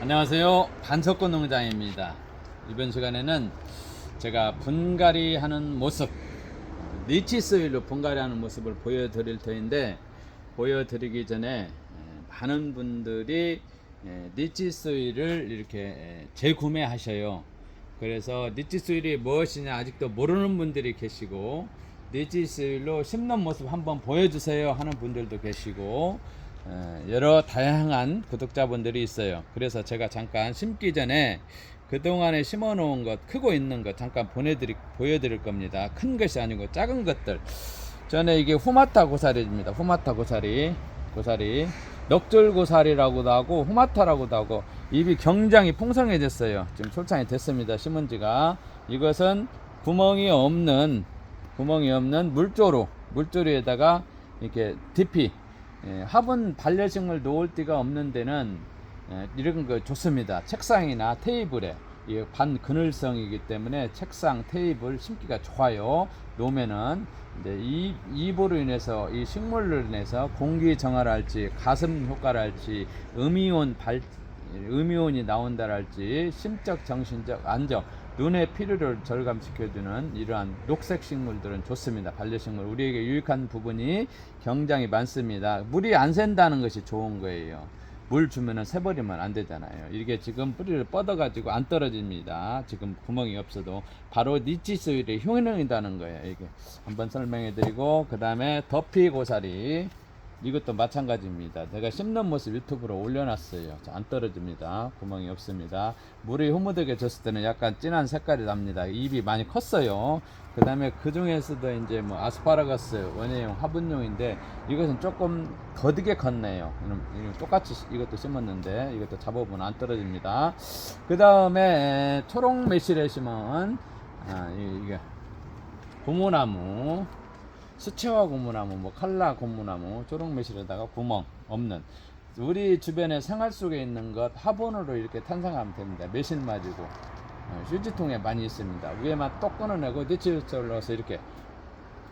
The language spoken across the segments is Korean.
안녕하세요. 반석권 농장입니다. 이번 시간에는 제가 분갈이 하는 모습, 니치 소일로 분갈이 하는 모습을 보여드릴 터인데, 보여드리기 전에 에, 많은 분들이 에, 니치 소일을 이렇게 에, 재구매하셔요. 그래서 니치 소일이 무엇이냐 아직도 모르는 분들이 계시고, 니치 소일로 심는 모습 한번 보여주세요 하는 분들도 계시고, 어, 여러 다양한 구독자분들이 있어요. 그래서 제가 잠깐 심기 전에 그동안에 심어 놓은 것, 크고 있는 것 잠깐 보내드리, 보여드릴 겁니다. 큰 것이 아니고 작은 것들. 전에 이게 후마타 고사리입니다. 후마타 고사리. 고사리. 넉줄 고사리라고도 하고 후마타라고도 하고 입이 굉장히 풍성해졌어요. 지금 솔창이 됐습니다. 심은 지가. 이것은 구멍이 없는 구멍이 없는 물조로 물조리에다가 이렇게 DP 예, 화분 반려식물 놓을 데가 없는 데는 예, 이런 거 좋습니다. 책상이나 테이블에 이 반그늘성이기 때문에 책상, 테이블 심기가 좋아요. 놓으면은 이제 이 이보로 인해서 이 식물로 인해서 공기 정화랄지 가슴 효과랄지 음이온 발 음이온이 나온다랄지 심적 정신적 안정 눈의 피로를 절감시켜주는 이러한 녹색 식물들은 좋습니다. 반려식물 우리에게 유익한 부분이 굉장히 많습니다. 물이 안 샌다는 것이 좋은 거예요. 물 주면은 새버리면 안 되잖아요. 이게 지금 뿌리를 뻗어가지고 안 떨어집니다. 지금 구멍이 없어도 바로 니치 소일의 효능이라는 거예요. 이게 한번 설명해드리고 그 다음에 더피 고사리 이것도 마찬가지입니다. 제가 심는 모습 유튜브로 올려놨어요. 자, 안 떨어집니다. 구멍이 없습니다. 물이 흐무득해 졌을 때는 약간 진한 색깔이 납니다. 입이 많이 컸어요. 그 다음에 그 중에서도 이제 뭐 아스파라거스 원예용 화분용인데 이것은 조금 더디게 컸네요. 똑같이 이것도 심었는데 이것도 잡아보면 안 떨어집니다. 그 다음에 초록 매실에 심은 아, 이- 이게 고무나무 수채화 고무나무, 뭐 칼라 고무나무, 초록매실에다가 구멍 없는 우리 주변에 생활 속에 있는 것 화분으로 이렇게 탄생하면 됩니다. 매실 맞이고 어, 휴지통에 많이 있습니다. 위에만 똑 끊어내고 니치를 넣어서 이렇게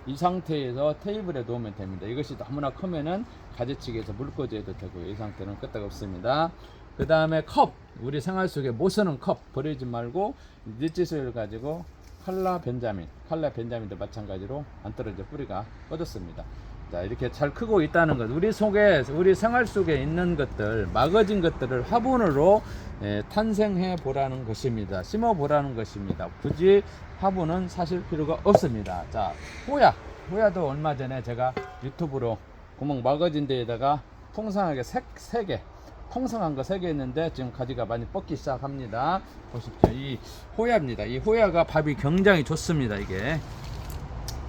이 상태에서 테이블에 놓으면 됩니다. 이것이 너무나 크면은 가지치기에서 물꽂이해도 되고요. 이 상태는 끄떡 없습니다. 그 다음에 컵, 우리 생활 속에 못 쓰는 컵 버리지 말고 니치소를 가지고 칼라 벤자민, 칼라 벤자민도 마찬가지로 안 떨어져 뿌리가 뻗었습니다. 자 이렇게 잘 크고 있다는 것, 우리 속에 우리 생활 속에 있는 것들, 막아진 것들을 화분으로 예, 탄생해 보라는 것입니다. 심어 보라는 것입니다. 굳이 화분은 사실 필요가 없습니다. 자 호야, 호야도 얼마 전에 제가 유튜브로 구멍 막아진 데에다가 풍성하게 색, 세 개, 풍성한 거 세 개 있는데 지금 가지가 많이 뻗기 시작합니다. 보십시오. 이 호야입니다. 이 호야가 밥이 굉장히 좋습니다. 이게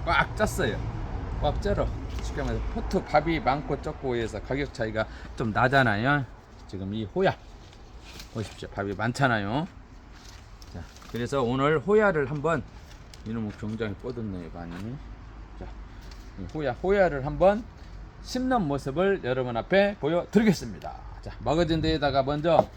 꽉 짰어요. 꽉 쩔어. 쉽게 말해서 포트 밥이 많고 적고 해서 가격 차이가 좀 나잖아요. 지금 이 호야 보십시오. 밥이 많잖아요. 자, 그래서 오늘 호야를 한번 이놈은 굉장히 뻗었네요, 많이. 자, 이 호야, 호야를 한번 심는 모습을 여러분 앞에 보여드리겠습니다. 자, 먹어진 데에다가 먼저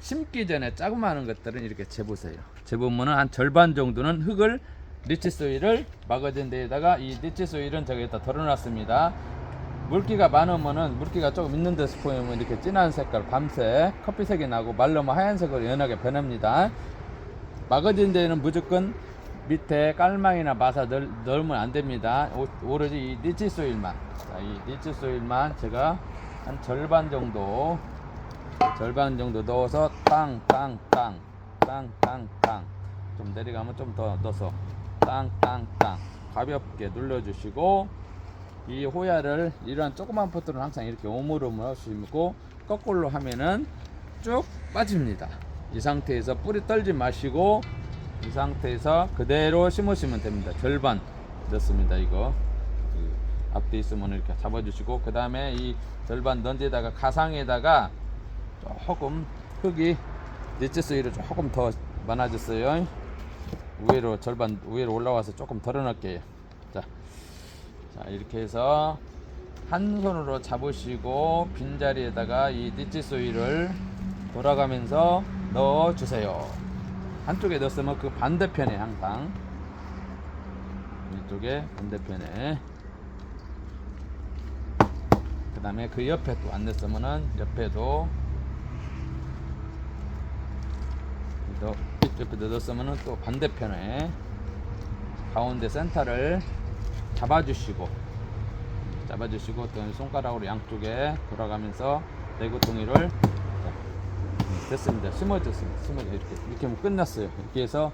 심기 전에 자그마한 것들은 이렇게 재보세요. 재보면은 한 절반 정도는 흙을 리치 소일을 막아진 데에다가 이 리치 소일은 저기다 덜어놨습니다. 물기가 많으면은 물기가 조금 있는 데서 보이면 이렇게 진한 색깔 밤색 커피색이 나고 말르면 하얀색으로 연하게 변합니다. 막아진 데에는 무조건 밑에 깔망이나 마사 넣, 넣으면 안 됩니다. 오, 오로지 이 니치 소일만. 자, 이 니치 소일만 제가 한 절반 정도, 절반 정도 넣어서 땅, 땅, 땅, 땅, 땅, 땅. 좀 내려가면 좀 더 넣어서 땅, 땅, 땅. 가볍게 눌러주시고 이 호야를 이러한 조그만 포트는 항상 이렇게 오물오물 하시고 거꾸로 하면은 쭉 빠집니다. 이 상태에서 뿌리 떨지 마시고 이 상태에서 그대로 심으시면 됩니다. 절반 넣습니다. 이거 그 앞뒤 있으면 이렇게 잡아주시고 그 다음에 이 절반 데다가 가상에다가 조금 흙이 니치스위로 조금 더 많아졌어요. 위로 절반 위로 올라와서 조금 덜어낼게요. 자, 자 이렇게 해서 한 손으로 잡으시고 빈 자리에다가 이 니치소이를 돌아가면서 넣어 주세요. 한쪽에 넣었으면 그 반대편에 항상 이쪽에 반대편에 그 다음에 그 옆에 또안 넣었으면은 옆에도 또 이쪽에 넣었으면 또 반대편에 가운데 센터를 잡아주시고 잡아주시고 또 손가락으로 양쪽에 돌아가면서 내구통이를 자, 됐습니다. 심어졌습니다. 심어져 이렇게 이렇게 하면 끝났어요. 이렇게 해서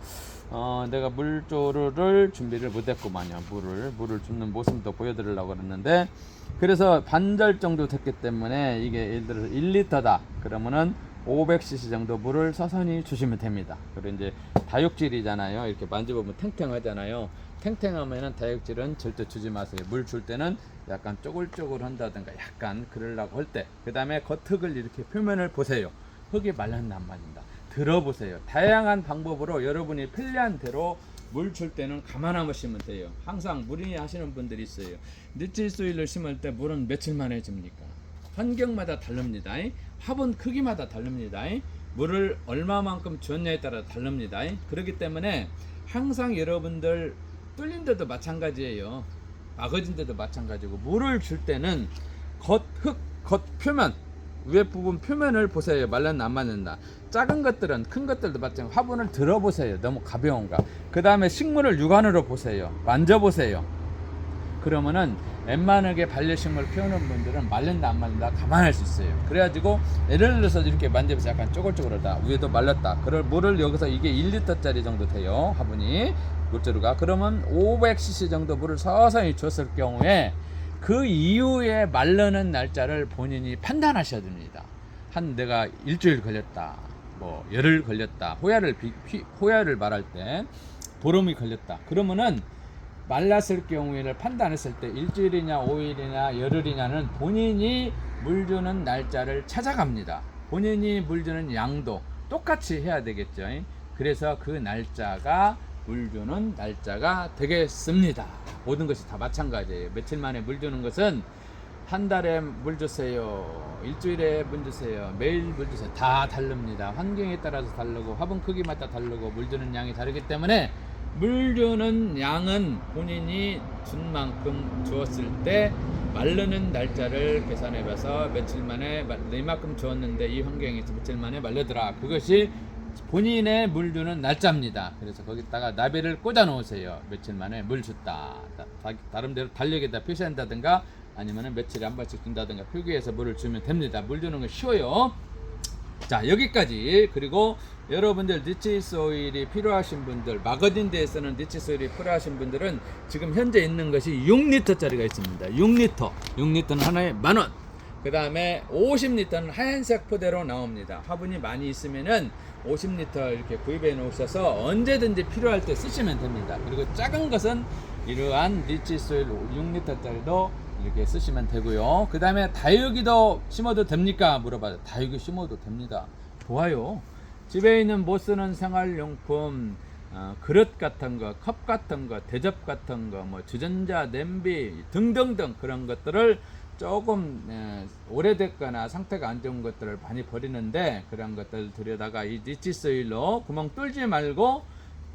어, 내가 물조르를 준비를 못했구만요. 물을 물을 줍는 모습도 보여드리려고 그랬는데 그래서 반절 정도 됐기 때문에 이게 예를 들어서 1리터다 그러면은 500cc 정도 물을 서서히 주시면 됩니다. 그리고 이제 다육질이잖아요. 이렇게 만져보면 탱탱하잖아요. 탱탱하면은 다육질은 절대 주지 마세요. 물 줄 때는 약간 쪼글쪼글 한다든가 약간 그러려고 할 때. 그 다음에 겉흙을 이렇게 표면을 보세요. 흙이 말랐나 안 말린다. 들어보세요. 다양한 방법으로 여러분이 편리한 대로 물 줄 때는 가만 하시면 돼요. 항상 무리 하시는 분들이 있어요. 니치 소일을 심을 때 물은 며칠 만에 줍니까? 환경마다 다릅니다. 화분 크기마다 다릅니다. 물을 얼마만큼 줬냐에 따라 다릅니다. 그렇기 때문에 항상 여러분들 뚫린 데도 마찬가지예요. 막아진 데도 마찬가지고 물을 줄 때는 겉 흙, 겉 표면 위에 부분 표면을 보세요. 말랐나 안 말랐나. 작은 것들은 큰 것들도 마찬가지. 화분을 들어보세요. 너무 가벼운가. 그 다음에 식물을 육안으로 보세요. 만져보세요. 그러면은 웬만하게 반려식물 키우는 분들은 말른다 안 말른다 감안할 수 있어요. 그래가지고 예를 들어서 이렇게 만져보세요. 약간 쪼글쪼글하다. 위에도 말랐다. 그럴 물을 여기서 이게 1리터짜리 정도 돼요. 화분이 물자루가 그러면 500cc 정도 물을 서서히 줬을 경우에 그 이후에 말르는 날짜를 본인이 판단하셔야 됩니다. 한 내가 일주일 걸렸다. 뭐 열흘 걸렸다. 호야를 비, 피- 호야를 말할 때 보름이 걸렸다. 그러면은 말랐을 경우에를 판단했을 때 일주일이냐 오일이냐 열흘이냐는 본인이 물 주는 날짜를 찾아갑니다. 본인이 물 주는 양도 똑같이 해야 되겠죠. 그래서 그 날짜가 물 주는 날짜가 되겠습니다. 모든 것이 다 마찬가지예요. 며칠 만에 물 주는 것은 한 달에 물 주세요. 일주일에 물 주세요. 매일 물 주세요. 다 다릅니다. 환경에 따라서 다르고 화분 크기마다 다르고 물 주는 양이 다르기 때문에 물 주는 양은 본인이 준 만큼 주었을 때 말르는 날짜를 계산해 봐서 며칠 만에 마- 이만큼 주었는데 이 환경에서 며칠 만에 말르더라. 그것이 본인의 물 주는 날짜입니다. 그래서 거기다가 나비를 꽂아 놓으세요. 며칠 만에 물 줬다. 다른대로 달력에다 표시한다든가 아니면은 며칠에 한 번씩 준다든가 표기해서 물을 주면 됩니다. 물 주는 건 쉬워요. 자 여기까지 그리고 여러분들 니치스 오일이 필요하신 분들 마거진 데에서는 니치스 오일이 필요하신 분들은 지금 현재 있는 것이 6리터짜리가 있습니다 6리터 6리터는 하나에 만원 그 다음에 50리터는 하얀색 포대로 나옵니다 화분이 많이 있으면은 50리터 이렇게 구입해 놓으셔서 언제든지 필요할 때 쓰시면 됩니다 그리고 작은 것은 이러한 오일 6리터짜리도 이렇게 쓰시면 되고요. 그 다음에 다육이도 심어도 됩니까? 물어봐요. 다육이 심어도 됩니다. 좋아요. 집에 있는 못 쓰는 생활용품, 어, 그릇 같은 거, 컵 같은 거, 대접 같은 거, 뭐 주전자, 냄비 등등등 그런 것들을 조금 에, 오래됐거나 상태가 안 좋은 것들을 많이 버리는데 그런 것들 들여다가 이 니치소일로 구멍 뚫지 말고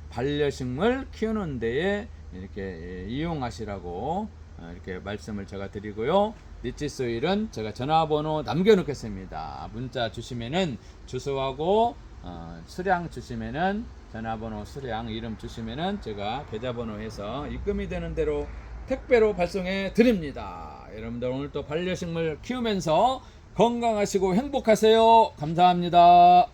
반려식물 키우는 데에 이렇게 예, 이용하시라고 어, 이렇게 말씀을 제가 드리고요. 니치소일은 제가 전화번호 남겨놓겠습니다. 문자 주시면은 주소하고 어, 수량 주시면은 전화번호 수량 이름 주시면은 제가 계좌번호 해서 입금이 되는 대로 택배로 발송해 드립니다. 여러분들 오늘 또 반려식물 키우면서 건강하시고 행복하세요. 감사합니다.